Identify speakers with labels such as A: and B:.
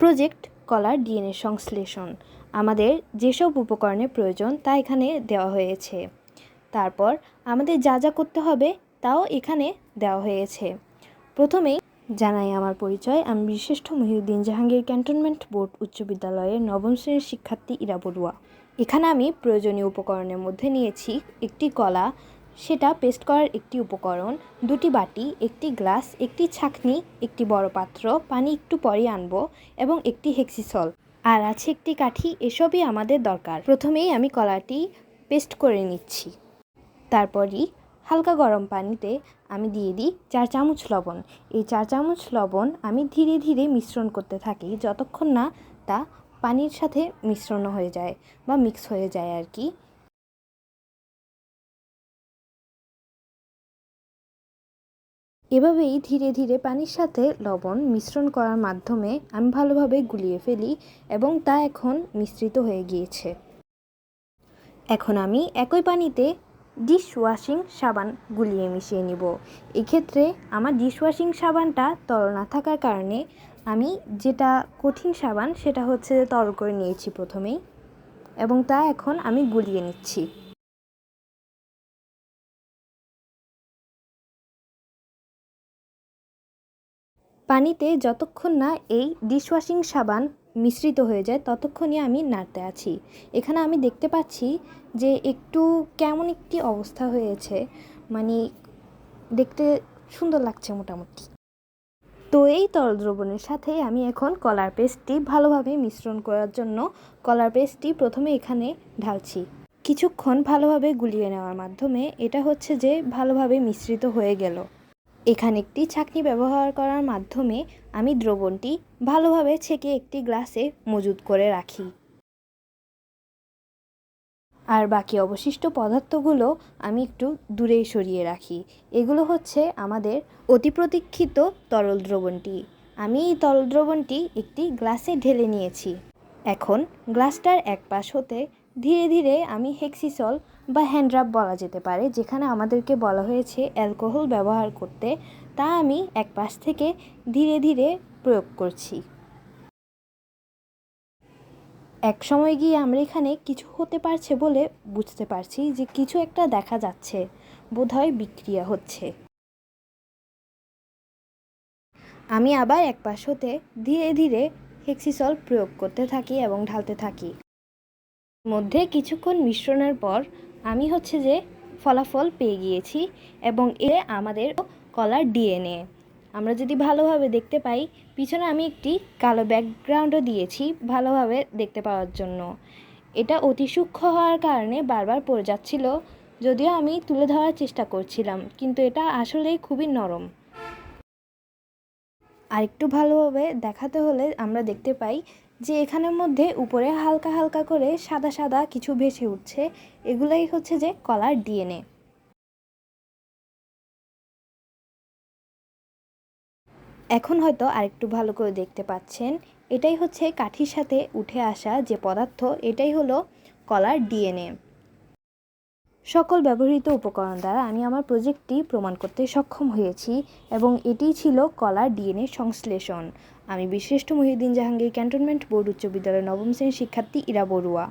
A: Project কলার DNA সংশ্লেষণ। আমাদের যেসব উপকরণের প্রয়োজন, তা এখানে দেওয়া হয়েছে। তারপর আমাদের যা যা করতে হবে, তাও এখানে দেওয়া হয়েছে। প্রথমেই জানাই আমার পরিচয়, আমি বিশিষ্ট মহিউদ্দিন জাহাঙ্গীর ক্যান্টনমেন্ট বোর্ড উচ্চ বিদ্যালয়ের নবম শ্রেণির শিক্ষার্থী ইরা বড়ুয়া। এখানে আমি প্রয়োজনীয় উপকরণের মধ্যে নিয়েছি একটি কলা সেটা পেস্ট করার একটি উপকরণ, দুটি বাটি, একটি গ্লাস একটি ছাঁকনি, একটি বড় পাত্র, পানি একটু পরে আনব, এবং একটি হেক্সিসল আর আছে একটি কাঠি, এসবই আমাদের দরকার। প্রথমেই আমি কলাটি পেস্ট করে নিচ্ছি। তারপরই হালকা গরম পানিতে আমি দিয়ে দিই চার চামচ লবণ। এই চার চামচ লবণ আমি ধীরে ধীরে মিশ্রণ করতে থাকি, যতক্ষণ না তা পানির সাথে মিশ্রণ হয়ে যায় বা মিক্স হয়ে যায় আর কি। এভাবেই ধীরে ধীরে পানির সাথে লবণ মিশ্রণ করার মাধ্যমে আমি ভালোভাবে গুলিয়ে ফেলি এবং তা এখন মিশ্রিত হয়ে গিয়েছে। এখন আমি একই পানিতে ডিশ ওয়াশিং সাবান গুলিয়ে মিশিয়ে নিব। এক্ষেত্রে আমার ডিশ ওয়াশিং সাবানটা তরল না থাকার কারণে আমি যেটা কঠিন সাবান সেটা হচ্ছে তরল করে নিয়েছি প্রথমেই এবং তা এখন আমি গুলিয়ে নিচ্ছি। পানিতে যতক্ষণ না এই ডিশওয়াশিং সাবান মিশ্রিত হয়ে যায়, ততক্ষণই আমি নাড়তে আছি। এখানে আমি দেখতে পাচ্ছি যে একটু কেমন একটি অবস্থা হয়েছে। মানে দেখতে সুন্দর লাগছে মোটামুটি। তো এই তরল দ্রবণের সাথে আমি এখন কলার পেস্টটি ভালোভাবে মিশ্রণ করার জন্য কলার পেস্টটি প্রথমে এখানে ঢালছি। কিছুক্ষণ ভালোভাবে গুলিয়ে নেওয়ার মাধ্যমে এটা হচ্ছে যে ভালোভাবে মিশ্রিত হয়ে গেল। এখানে একটি ছাঁকনি ব্যবহার করার মাধ্যমে আমি দ্রবণটি ভালোভাবে ছেঁকে একটি গ্লাসে মজুত করে রাখি। আর বাকি অবশিষ্ট পদার্থগুলো আমি একটু দূরেই সরিয়ে রাখি। এগুলো হচ্ছে আমাদের অতি প্রতীক্ষিত তরল দ্রবণটি। আমি এই তরল দ্রবণটি একটি গ্লাসে ঢেলে নিয়েছি। এখন গ্লাসটার এক পাশ হতে ধীরে ধীরে আমি হেক্সিসল বা হ্যান্ডরাব বলা যেতে পারে, যেখানে আমাদেরকে বলা হয়েছে অ্যালকোহল ব্যবহার করতে, তা আমি এক পাশ থেকে ধীরে ধীরে প্রয়োগ করছি। এক সময় গিয়ে আমরা এখানে কিছু হতে পারছে বলে বুঝতে পারছি যে কিছু একটা দেখা যাচ্ছে, বোধহয় বিক্রিয়া হচ্ছে। আমি আবার এক পাশ হতে ধীরে ধীরে হেক্সিসল প্রয়োগ করতে থাকি এবং ঢালতে থাকি। মধ্যে কিছুক্ষণ মিশ্রণের পর আমি হচ্ছে যে ফলাফল পেয়ে গিয়েছি এবং এ আমাদের কলার ডিএনএ। আমরা যদি ভালোভাবে দেখতে পাই, পিছনে আমি একটি কালো ব্যাকগ্রাউন্ডও দিয়েছি ভালোভাবে দেখতে পাওয়ার জন্য। এটা অতি সূক্ষ্ম হওয়ার কারণে বারবার পড়ে যাচ্ছিল, যদিও আমি তুলে ধরার চেষ্টা করছিলাম, কিন্তু এটা আসলেই খুবই নরম। আর একটু ভালোভাবে দেখাতে হলে আমরা দেখতে পাই যে এখানের মধ্যে উপরে হালকা হালকা করে সাদা সাদা কিছু ভেসে উঠছে। এগুলাই হচ্ছে যে কলার ডিএনএ। এখন হয়তো আরেকটু ভালো করে দেখতে পাচ্ছেন। এটাই হচ্ছে কাঠির সাথে উঠে আসা যে পদার্থ, এটাই হলো কলার ডিএনএ। সকল ব্যবহৃত উপকরণ দ্বারা আমি আমার প্রজেক্টটি প্রমাণ করতে সক্ষম হয়েছি এবং এটিই ছিল কলার ডিএনএ সংশ্লেষণ। আমি বিশিষ্ট মহিউদ্দিন জাহাঙ্গীর ক্যান্টনমেন্ট বোর্ড উচ্চ বিদ্যালয়ের নবম শ্রেণির শিক্ষার্থী ইরা বড়ুয়া।